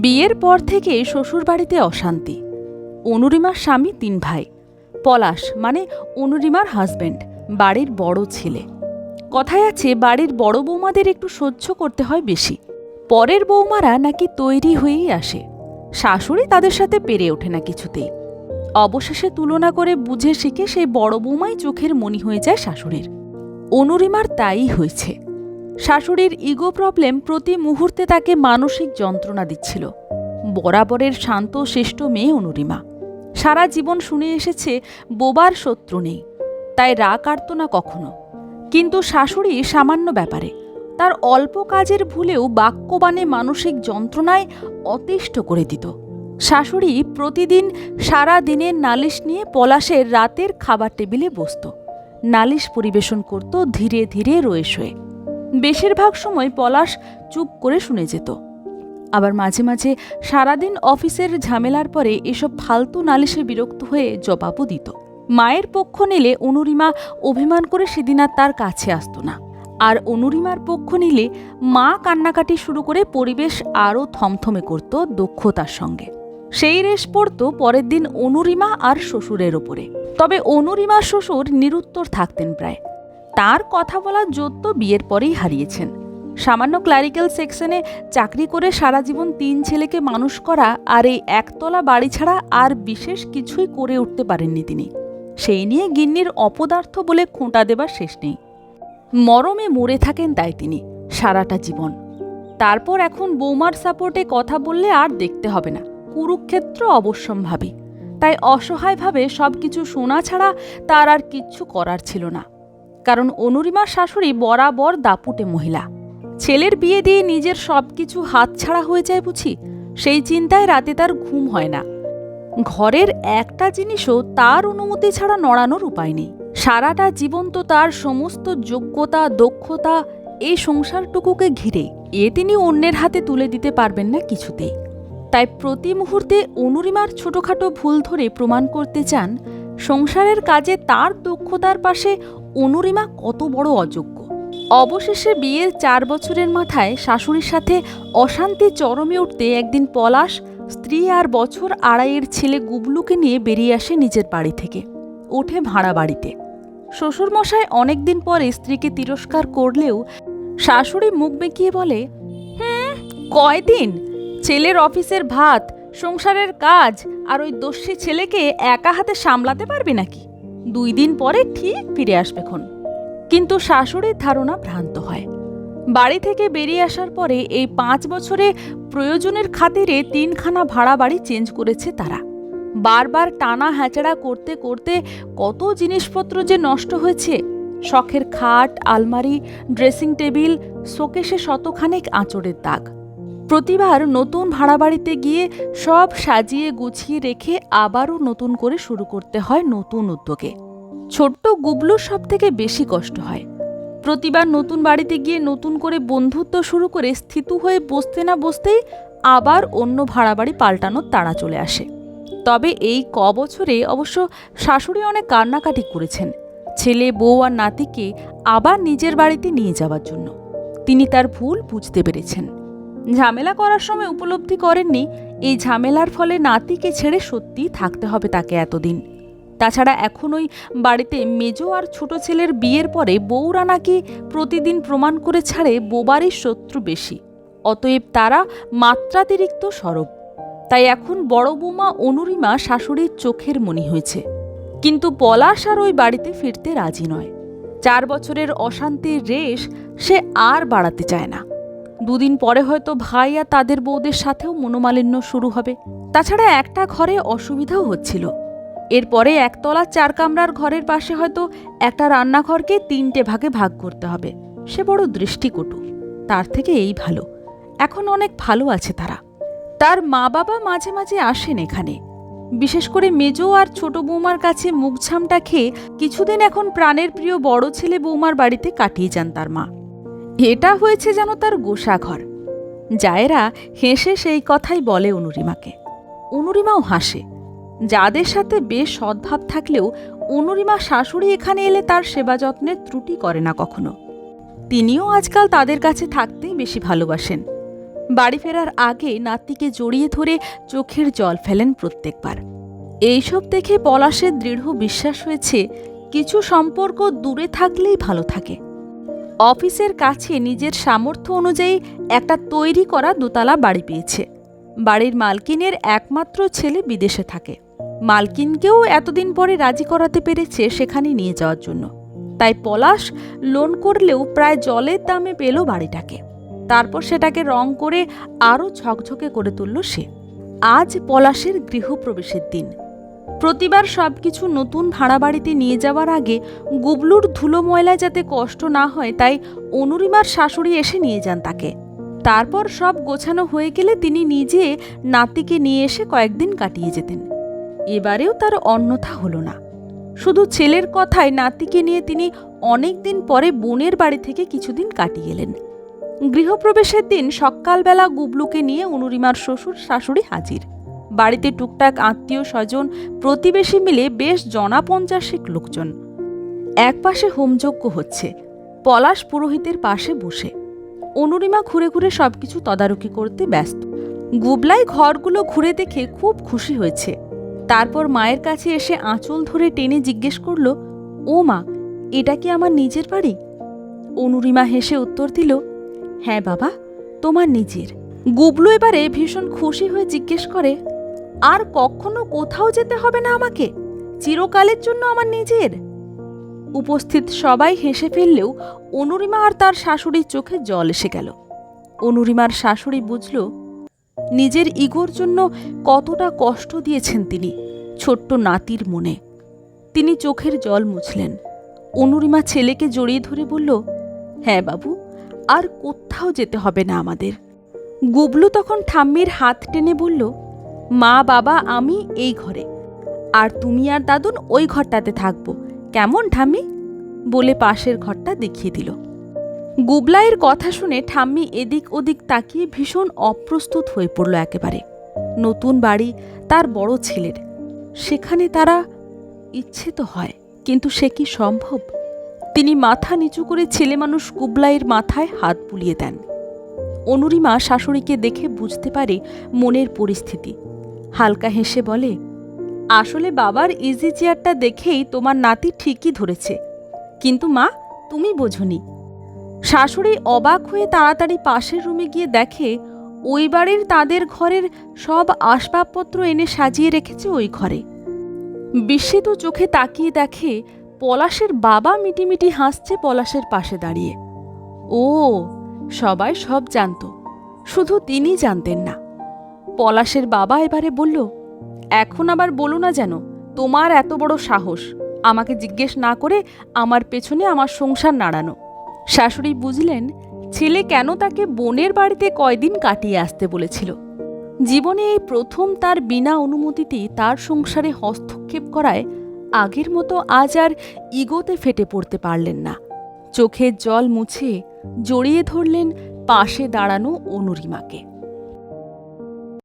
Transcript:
বিয়ের পর থেকে শ্বশুরবাড়িতে অশান্তি। অনুরিমার স্বামী তিন ভাই। পলাশ মানে অনুরিমার হাজব্যান্ড বাড়ির বড় ছেলে। কথায় আছে, বাড়ির বড় বৌমাদের একটু সহ্য করতে হয় বেশি। পরের বৌমারা নাকি তৈরি হয়েই আসে। শাশুড়ি তাদের সাথে পেরে ওঠে না কিছুতেই। অবশেষে তুলনা করে বুঝে শিখে সেই বড় বৌমাই চোখের মনি হয়ে যায় শাশুড়ির। অনুরিমার তাই হয়েছে। শাশুড়ির ইগো প্রবলেম প্রতি মুহূর্তে তাকে মানসিক যন্ত্রণা দিচ্ছিল। বরাবরের শান্ত, শিষ্ট মেয়ে অনুরিমা। সারা জীবন শুনে এসেছে, বোবার শত্রু নেই। তাই রাগ কাটত না কখনো। কিন্তু শাশুড়ি সামান্য ব্যাপারে। তার অল্প কাজের ভুলেও বাক্যবাণে মানসিক যন্ত্রণায় অতিষ্ঠ করে দিত। শাশুড়ি প্রতিদিন সারা দিনের নালিশ নিয়ে পলাশের রাতের খাবার টেবিলে বসত। নালিশ পরিবেশন করত ধীরে ধীরে রয়ে শোয়ে বেশিরভাগ সময় পলাশ চুপ করে শুনে যেত। আবার মাঝে মাঝে সারাদিন অফিসের ঝামেলার পরে এসব ফালতু নালিশে বিরক্ত হয়ে জবাবও দিত। মায়ের পক্ষ নিলে অনুরিমা অভিমান করে সেদিন আর তার কাছে আসতো না। আর অনুরিমার পক্ষ নিলে মা কান্নাকাটি শুরু করে পরিবেশ আরও থমথমে করত দক্ষতার সঙ্গে। সেই রেশ পড়ত পরের দিন অনুরিমা আর শ্বশুরের ওপরে। তবে অনুরিমা শ্বশুর নিরুত্তর থাকতেন প্রায়। তার কথা বলা যোত্য বিয়ের পরেই হারিয়েছেন। সামান্য ক্লারিক্যাল সেকশনে চাকরি করে সারা জীবন তিন ছেলেকে মানুষ করা আর এই একতলা বাড়ি ছাড়া আর বিশেষ কিছুই করে উঠতে পারেননি তিনি। সেই নিয়ে গিন্নির অপদার্থ বলে খোঁটা দেবার শেষ নেই। মরমে মরে থাকেন তাই তিনি সারাটা জীবন। তারপর এখন বৌমার সাপোর্টে কথা বললে আর দেখতে হবে না। কুরুক্ষেত্র অবশ্যম্ভাবী। তাই অসহায়ভাবে সব কিছু শোনা ছাড়া তার আর কিচ্ছু করার ছিল না। কারণ অনুরিমার শাশুড়ি বরাবর দাপুটে মহিলা। ছেলের বিয়ে দিয়ে নিজের সব কিছু হাতছাড়া হয়ে যায় বুঝি? সেই চিন্তায় রাতে তার ঘুম হয় না। ঘরের একটা জিনিসও তার অনুমতি ছাড়া নড়ানোর উপায় নেই। সারাটা জীবন তো তার সমস্ত যোগ্যতা, দক্ষতা এই সংসারটুকুকে ঘিরে। এ তিনি অন্যের হাতে তুলে দিতে পারবেন না কিছুতেই। তাই প্রতি মুহূর্তে অনুরিমার ছোটখাটো ভুল ধরে প্রমাণ করতে চান, সংসারের কাজে তার দক্ষতার পাশে অনুরিমা কত বড় অযোগ্য। অবশেষে বিয়ের চার বছরের মাথায় শাশুড়ির সাথে অশান্তি চরমে উঠতে একদিন পলাশ, স্ত্রী আর বছর আড়াইয়ের ছেলে গুবলুকে নিয়ে বেরিয়ে আসে নিজের বাড়ি থেকে। ওঠে ভাড়া বাড়িতে। শ্বশুরমশাই অনেকদিন পরে স্ত্রীকে তিরস্কার করলেও শাশুড়ি মুখ বেঁকিয়ে বলে হুম কয়দিন? ছেলের অফিসের ভাত, সংসারের কাজ, আর ওই দস্যি ছেলেকে একা হাতে সামলাতে পারবে নাকি? দুই দিন পরে ঠিক ফিরে আসবে খন। কিন্তু শাশুড়ির ধারণা ভ্রান্ত হয়। বাড়ি থেকে বেরিয়ে আসার পরে এই পাঁচ বছরে প্রয়োজনের খাতিরে তিনখানা ভাড়া বাড়ি চেঞ্জ করেছে তারা। বারবার টানা হ্যাচড়া করতে করতে কত জিনিসপত্র যে নষ্ট হয়েছে, শখের খাট, আলমারি, ড্রেসিং টেবিল শোকেশে শতখানেক আঁচড়ের দাগ। প্রতিবার নতুন ভাড়া বাড়িতে গিয়ে সব সাজিয়ে গুছিয়ে রেখে আবারও নতুন করে শুরু করতে হয় নতুন উদ্যোগে। ছোট্ট গুবলুর সব থেকে বেশি কষ্ট হয়। প্রতিবার নতুন বাড়িতে গিয়ে নতুন করে বন্ধুত্ব শুরু করে স্থিতু হয়ে বসতে না বসতেই আবার অন্য ভাড়া বাড়ি পাল্টানোর তাড়া চলে আসে। তবে এই ক বছরে অবশ্য শাশুড়ি অনেক কান্নাকাটি করেছেন। ছেলে, বউ আর নাতিকে আবার নিজের বাড়িতে নিয়ে যাওয়ার জন্য। তিনি তার ভুল বুঝতে পেরেছেন। ঝামেলা করার সময় উপলব্ধি করেননি, এই ঝামেলার ফলে নাতিকে ছেড়ে সত্যিই থাকতে হবে তাকে এতদিন। তাছাড়া এখন ওই বাড়িতে মেজো আর ছোট ছেলের বিয়ের পরে বউরা নাকি প্রতিদিন প্রমাণ করে ছাড়ে বোবারই শত্রু বেশি, অতএব তারা মাত্রাতিরিক্ত সরব। তাই এখন বড় বৌমা অনুরিমা শাশুড়ির চোখের মনি হয়েছে। কিন্তু পলাশ আর ওই বাড়িতে ফিরতে রাজি নয়। চার বছরের অশান্তির রেশ সে আর বাড়াতে চায় না। দুদিন পরে হয়তো ভাই আর তাদের বউদের সাথেও মনোমালিন্য শুরু হবে। তাছাড়া একটা ঘরে অসুবিধাও হচ্ছিল। এরপরে একতলা চার কামরার ঘরের পাশে হয়তো একটা রান্নাঘরকে তিনটে ভাগে ভাগ করতে হবে। সে বড় দৃষ্টিকটু। তার থেকে এই ভালো। এখন অনেক ভালো আছে তারা। তার মা বাবা মাঝে মাঝে আসেন এখানে। বিশেষ করে মেজো আর ছোট বৌমার কাছে মুখঝামটা খেয়ে কিছুদিন এখন প্রাণের প্রিয় বড় ছেলে বৌমার বাড়িতে কাটিয়ে যান তার মা। এটা হয়েছে যেন তার গোসা ঘর জায়েরা হেসে সেই কথাই বলে অনুরিমাকে। অনুরিমাও হাসে। যাদের সাথে বেশ সদ্ভাব থাকলেও অনুরিমা শাশুড়ি এখানে এলে তার সেবা যত্নের ত্রুটি করে না কখনো। তিনিও আজকাল তাদের কাছে থাকতেই বেশি ভালোবাসেন। বাড়ি ফেরার আগে নাতিকে জড়িয়ে ধরে চোখের জল ফেলেন প্রত্যেকবার। এইসব দেখে পলাশের দৃঢ় বিশ্বাস হয়েছে, কিছু সম্পর্ক দূরে থাকলেই ভালো থাকে। অফিসের কাছে নিজের সামর্থ্য অনুযায়ী একটা তৈরি করা দোতলা বাড়ি পেয়েছে। বাড়ির মালকিনের একমাত্র ছেলে বিদেশে থাকে। মালকিনকেও এতদিন পরে রাজি করাতে পেরেছে সেখানে নিয়ে যাওয়ার জন্য। তাই পলাশ লোন করলেও প্রায় জলের দামে পেল বাড়িটাকে। তারপর সেটাকে রং করে আরও ঝকঝকে করে তুলল সে। আজ পলাশের গৃহপ্রবেশের দিন। প্রতিবার সবকিছু নতুন ভাড়া বাড়িতে নিয়ে যাওয়ার আগে গুবলুর ধুলো ময়লায় যাতে কষ্ট না হয়, তাই অনুরিমার শাশুড়ি এসে নিয়ে যান তাকে। তারপর সব গোছানো হয়ে গেলে তিনি নিজে নাতিকে নিয়ে এসে কয়েকদিন কাটিয়ে যেতেন। এবারেও তার অন্যথা হলো না। শুধু ছেলের কথায় নাতিকে নিয়ে তিনি অনেক দিন পরে বোনের বাড়ি থেকে কিছুদিন কাটিয়ে এলেন। গৃহপ্রবেশের দিন সকালবেলা গুবলুকে নিয়ে অনুরিমার শ্বশুর শাশুড়ি হাজির। বাড়িতে টুকটাক আত্মীয় স্বজন, প্রতিবেশী মিলে বেশ জনা পঞ্চাশেক লোকজন একপাশে হোমযজ্ঞ হচ্ছে। পলাশ পুরোহিতের পাশে বসে। অনুরিমা ঘুরে ঘুরে সবকিছু তদারকি করতে ব্যস্ত। গুবলাই ঘরগুলো ঘুরে দেখে খুব খুশি হয়েছে। তারপর মায়ের কাছে এসে আঁচল ধরে টেনে জিজ্ঞেস করল, ও মা, এটা কি আমার নিজের বাড়ি? অনুরিমা হেসে উত্তর দিল হ্যাঁ বাবা, তোমার নিজের। গুবলু এবারে ভীষণ খুশি হয়ে জিজ্ঞেস করে আর কখনো কোথাও যেতে হবে না আমাকে। চিরকালের জন্য আমার নিজের। উপস্থিত সবাই হেসে ফেললেও অনুরিমা আর তার শাশুড়ির চোখে জল এসে গেল। অনুরিমার শাশুড়ি বুঝল, নিজের ইগোর জন্য কতটা কষ্ট দিয়েছেন তিনি ছোট্ট নাতির মনে। তিনি চোখের জল মুছলেন। অনুরিমা ছেলেকে জড়িয়ে ধরে বলল হ্যাঁ বাবু, আর কোথাও যেতে হবে না আমাদের। গুবলু তখন ঠাম্মির হাত টেনে বলল মা, বাবা, আমি এই ঘরে। আর তুমি আর দাদুন ওই ঘরটাতে থাকব। কেমন ঠাম্মি? বলে পাশের ঘরটা দেখিয়ে দিল। গুবলাইয়ের কথা শুনে ঠাম্মি এদিক ওদিক তাকিয়ে ভীষণ অপ্রস্তুত হয়ে পড়ল একেবারে। নতুন বাড়ি, তার বড় ছেলের। সেখানে তারা ইচ্ছে তো হয়, কিন্তু সে কি সম্ভব? তিনি মাথা নিচু করে ছেলে মানুষ গুবলাইয়ের মাথায় হাত বুলিয়ে দেন। অনুরিমা শাশুড়িকে দেখে বুঝতে পারে মনের পরিস্থিতি। হালকা হেসে বলে, আসলে বাবার ইজি চেয়ারটা দেখেই তোমার নাতি ঠিকই ধরেছে। কিন্তু মা, তুমি বোঝনি। শাশুড়ি অবাক হয়ে তাড়াতাড়ি পাশের রুমে গিয়ে দেখে, ওই বাড়ির তাদের ঘরের সব আসবাবপত্র এনে সাজিয়ে রেখেছে ওই ঘরে। বিস্মিত চোখে তাকিয়ে দেখে, পলাশের বাবা মিটিমিটি হাসছে পলাশের পাশে দাঁড়িয়ে। ও, সবাই সব জানত। শুধু তিনি জানতেন না। পলাশের বাবা এবারে বলল, এখন আবার বলো না যেন, তোমার এত বড় সাহস। আমাকে জিজ্ঞেস না করে আমার পেছনে আমার সংসার নাড়ানো। শাশুড়ি বুঝলেন, ছেলে কেন তাকে বোনের বাড়িতে কয়দিন কাটিয়ে আসতে বলেছিল। জীবনে এই প্রথম তার বিনা অনুমতিতে তার সংসারে হস্তক্ষেপ করায় আগের মতো আজ আর ইগোতে ফেটে পড়তে পারলেন না। চোখের জল মুছে জড়িয়ে ধরলেন পাশে দাঁড়ানো অনুরিমাকে।